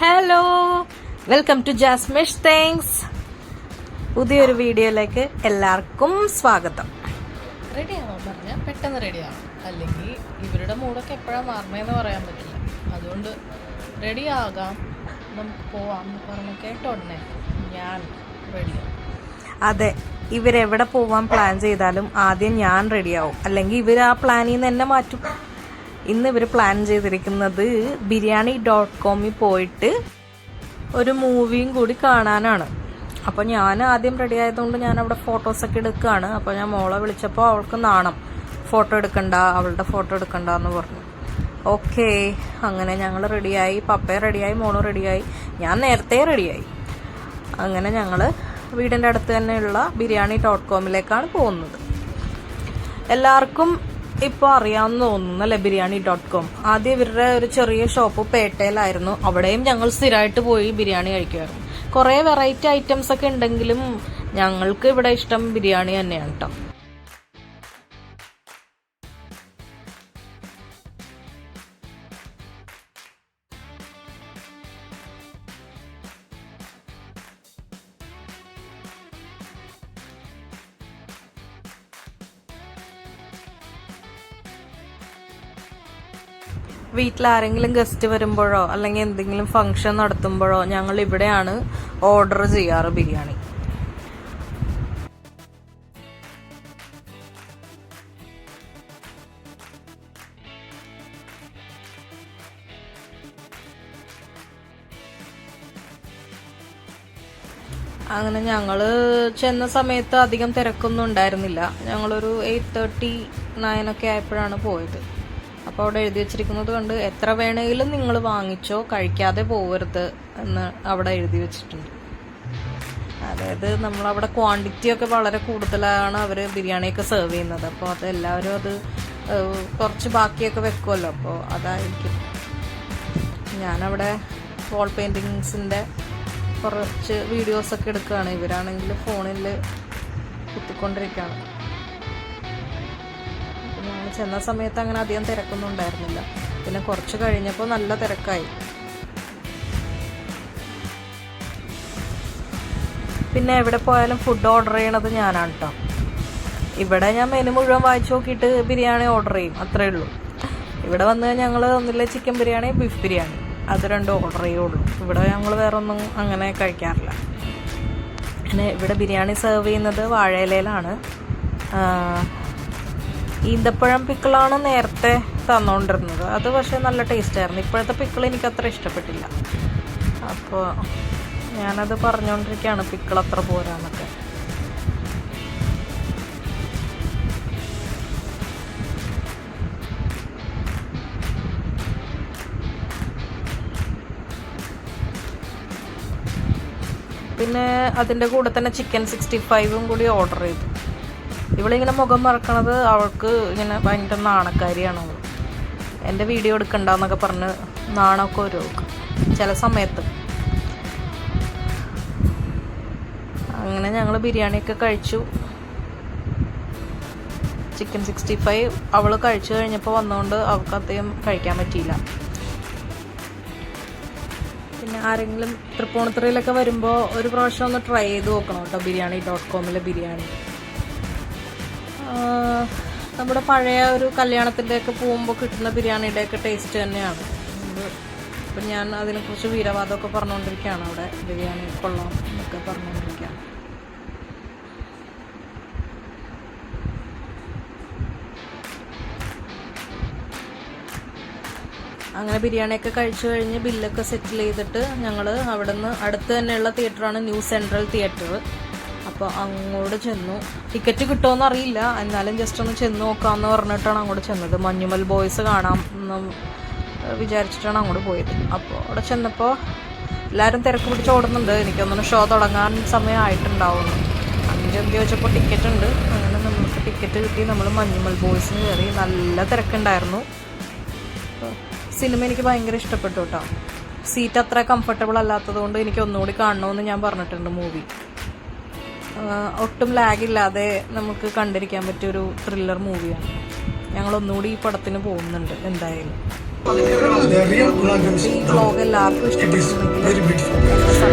Hello welcome to Jasmish thanks പുതിയൊരു വീഡിയോയിലേക്ക് എല്ലാവർക്കും സ്വാഗതം. റെഡി ആവാൻ പറഞ്ഞാൽ പെട്ടെന്ന് റെഡി ആവും അല്ലെങ്കിൽ ഇവരുടെ മൂടൊക്കെ എപ്പോഴാണ് മാറണമെന്ന് പറയാൻ പറ്റില്ല. അതുകൊണ്ട് റെഡി ആകാം. നമുക്ക് പോവാം എന്ന് പറഞ്ഞ് കേട്ട ഉടനെ ഞാൻ റെഡിയാവും അതെ ഇവരെവിടെ പോവാൻ പ്ലാൻ ചെയ്താലും ആദ്യം ഞാൻ റെഡിയാവും അല്ലെങ്കിൽ ഇവർ ആ പ്ലാനിൽ നിന്ന് എന്നെ മാറ്റും. ഇന്ന് ഇവർ പ്ലാൻ ചെയ്തിരിക്കുന്നത് ബിരിയാണി ഡോട്ട് കോമിൽ പോയിട്ട് ഒരു മൂവിയും കൂടി കാണാനാണ്. അപ്പോൾ ഞാൻ ആദ്യം റെഡി ആയതുകൊണ്ട് ഞാൻ അവിടെ ഫോട്ടോസൊക്കെ എടുക്കുകയാണ് അപ്പോൾ ഞാൻ മോളെ വിളിച്ചപ്പോൾ അവൾക്ക് നാണം. ഫോട്ടോ എടുക്കണ്ട അവളുടെ ഫോട്ടോ എടുക്കണ്ട എന്ന് പറഞ്ഞു. ഓക്കെ അങ്ങനെ ഞങ്ങൾ റെഡിയായി പപ്പയും റെഡിയായി മോളും റെഡിയായി ഞാൻ നേരത്തെ റെഡിയായി അങ്ങനെ ഞങ്ങൾ വീടിന്റെ അടുത്ത് തന്നെയുള്ള ബിരിയാണി ഡോട്ട് കോമിലേക്കാണ് പോകുന്നത്. എല്ലാവർക്കും ഇപ്പോൾ അറിയാമെന്ന് തോന്നുന്നു അല്ലെ ബിരിയാണി ഡോട്ട് കോം ആദ്യം ഇവരുടെ ഒരു ചെറിയ ഷോപ്പ് പേട്ടയിലായിരുന്നു. അവിടെയും ഞങ്ങൾ സ്ഥിരമായിട്ട് പോയി ബിരിയാണി കഴിക്കുമായിരുന്നു. കുറേ വെറൈറ്റി ഐറ്റംസ് ഒക്കെ ഉണ്ടെങ്കിലും ഞങ്ങൾക്ക് ഇവിടെ ഇഷ്ടം ബിരിയാണി തന്നെയാണ് കേട്ടോ വീട്ടിൽ ആരെങ്കിലും ഗസ്റ്റ് വരുമ്പോഴോ അല്ലെങ്കിൽ എന്തെങ്കിലും ഫംഗ്ഷൻ നടത്തുമ്പോഴോ ഞങ്ങൾ ഇവിടെയാണ് ഓർഡർ ചെയ്യാറ് ബിരിയാണി. അങ്ങനെ ഞങ്ങൾ ചെന്ന സമയത്ത് അധികം തിരക്കൊന്നും ഉണ്ടായിരുന്നില്ല. ഞങ്ങളൊരു എയ്റ്റ് തേർട്ടി നയൻ ഒക്കെ ആയപ്പോഴാണ് പോയത്. അപ്പോൾ അവിടെ എഴുതി വെച്ചിരിക്കുന്നത് കൊണ്ട് എത്ര വേണമെങ്കിലും നിങ്ങൾ വാങ്ങിച്ചോ കഴിക്കാതെ പോകരുത് എന്ന് അവിടെ എഴുതി വെച്ചിട്ടുണ്ട്. അതായത് നമ്മളവിടെ ക്വാണ്ടിറ്റി ഒക്കെ വളരെ കൂടുതലാണ് അവർ ബിരിയാണിയൊക്കെ സെർവ് ചെയ്യുന്നത്. അപ്പോൾ അത് എല്ലാവരും അത് കുറച്ച് ബാക്കിയൊക്കെ വെക്കുമല്ലോ അപ്പോൾ അതായിരിക്കും. ഞാനവിടെ വാൾ പെയിന്റിങ്സിന്റെ കുറച്ച് വീഡിയോസൊക്കെ എടുക്കുകയാണ്. ഇവരാണെങ്കിൽ ഫോണിൽ കുത്തിക്കൊണ്ടിരിക്കുകയാണ്. ഞങ്ങൾ ചെന്ന സമയത്ത് അങ്ങനെ അധികം തിരക്കൊന്നും ഉണ്ടായിരുന്നില്ല പിന്നെ കുറച്ച് കഴിഞ്ഞപ്പോൾ നല്ല തിരക്കായി. പിന്നെ എവിടെ പോയാലും ഫുഡ് ഓർഡർ ചെയ്യണത് ഞാനാണ് കേട്ടോ ഇവിടെ ഞാൻ മെനു മുഴുവൻ വായിച്ചു നോക്കിയിട്ട് ബിരിയാണി ഓർഡർ ചെയ്യും അത്രേ ഉള്ളൂ. ഇവിടെ വന്ന് ഞങ്ങൾ ഒന്നില്ല ചിക്കൻ ബിരിയാണി ബീഫ് ബിരിയാണി. അത് രണ്ടും ഓർഡർ ചെയ്യുള്ളൂ. ഇവിടെ ഞങ്ങൾ വേറെ ഒന്നും അങ്ങനെ കഴിക്കാറില്ല. പിന്നെ ഇവിടെ ബിരിയാണി സെർവ് ചെയ്യുന്നത് വാഴയിലയിലാണ്. ഈന്തപ്പഴം പിക്കിളാണ് നേരത്തെ തന്നുകൊണ്ടിരുന്നത് അത് പക്ഷേ നല്ല ടേസ്റ്റ് ആയിരുന്നു. ഇപ്പോഴത്തെ പിക്കിൾ എനിക്ക് അത്ര ഇഷ്ടപ്പെട്ടില്ല. അപ്പോൾ ഞാനത് പറഞ്ഞുകൊണ്ടിരിക്കുകയാണ് പിക്കിൾ അത്ര പോരാന്നൊക്കെ. പിന്നെ അതിന്റെ കൂടെ തന്നെ ചിക്കൻ സിക്സ്റ്റി ഫൈവും കൂടി ഓർഡർ ചെയ്തു. ഇവളിങ്ങനെ മുഖം മറക്കണത് അവൾക്ക് ഇങ്ങനെ ഭയങ്കര നാണക്കാരിയാണ് എന്റെ വീഡിയോ എടുക്കണ്ടെന്നൊക്കെ പറഞ്ഞ് നാണമൊക്കെ ഒരു ചില സമയത്ത്. അങ്ങനെ ഞങ്ങൾ ബിരിയാണിയൊക്കെ കഴിച്ചു. ചിക്കൻ സിക്സ്റ്റി ഫൈവ് അവൾ കഴിച്ചു കഴിഞ്ഞപ്പോൾ വന്നുകൊണ്ട് അവൾക്ക് അധികം കഴിക്കാൻ പറ്റിയില്ല. പിന്നെ ആരെങ്കിലും തൃപ്പൂണിത്തുറയിലൊക്കെ വരുമ്പോൾ ഒരു പ്രാവശ്യം ഒന്ന് ട്രൈ ചെയ്ത് നോക്കണം കേട്ടോ ബിരിയാണി ഡോട്ട് കോമിലെ ബിരിയാണി. നമ്മുടെ പഴയ ഒരു കല്യാണത്തിന്റെ ഒക്കെ പോകുമ്പോൾ കിട്ടുന്ന ബിരിയാണിയുടെ ഒക്കെ ടേസ്റ്റ് തന്നെയാണ് അപ്പം ഞാൻ അതിനെക്കുറിച്ച് വീരവാദമൊക്കെ പറഞ്ഞുകൊണ്ടിരിക്കുകയാണ് അവിടെ ബിരിയാണി കൊള്ളാം എന്നൊക്കെ പറഞ്ഞുകൊണ്ടിരിക്കുകയാണ് അങ്ങനെ ബിരിയാണിയൊക്കെ കഴിച്ചു കഴിഞ്ഞ് ബില്ലൊക്കെ സെറ്റിൽ ചെയ്തിട്ട് ഞങ്ങൾ അവിടുന്ന് അടുത്ത് തന്നെയുള്ള തിയേറ്ററാണ് ന്യൂ സെൻട്രൽ തിയേറ്റർ അപ്പോൾ അങ്ങോട്ട് ചെന്നു. ടിക്കറ്റ് കിട്ടുമോയെന്ന് അറിയില്ല എന്നാലും ജസ്റ്റ് ഒന്ന് ചെന്ന് നോക്കാമെന്ന് പറഞ്ഞിട്ടാണ് അങ്ങോട്ട് ചെന്നത്. മഞ്ഞുമൽ ബോയ്സ് കാണാം എന്ന് വിചാരിച്ചിട്ടാണ് അങ്ങോട്ട് പോയത്. അപ്പോൾ അവിടെ ചെന്നപ്പോൾ എല്ലാവരും തിരക്ക് പിടിച്ച് ഓടുന്നുണ്ട്. എനിക്കൊന്നും ഷോ തുടങ്ങാൻ സമയമായിട്ടുണ്ടാവുന്നു. അഞ്ച് എന്ത് ചോദിച്ചപ്പോൾ ടിക്കറ്റ് ഉണ്ട്. അങ്ങനെ നമുക്ക് ടിക്കറ്റ് കിട്ടി. നമ്മൾ മഞ്ഞുമൽ ബോയ്സിന് കയറി നല്ല തിരക്കുണ്ടായിരുന്നു. സിനിമ എനിക്ക് ഭയങ്കര ഇഷ്ടപ്പെട്ടു കേട്ടോ. സീറ്റ് അത്ര കംഫർട്ടബിൾ അല്ലാത്തത് കൊണ്ട് എനിക്ക് ഒന്നുകൂടി കാണണമെന്ന് ഞാൻ പറഞ്ഞിട്ടുണ്ട് മൂവി ഒട്ടും ലാഗില്ലാതെ നമുക്ക് കണ്ടിരിക്കാൻ പറ്റിയ ഒരു ത്രില്ലർ മൂവിയാണ് ഞങ്ങൾ ഒന്നുകൂടി ഈ പടത്തിന് പോകുന്നുണ്ട് എന്തായാലും. ഈ വ്ളോഗ് എല്ലാവർക്കും It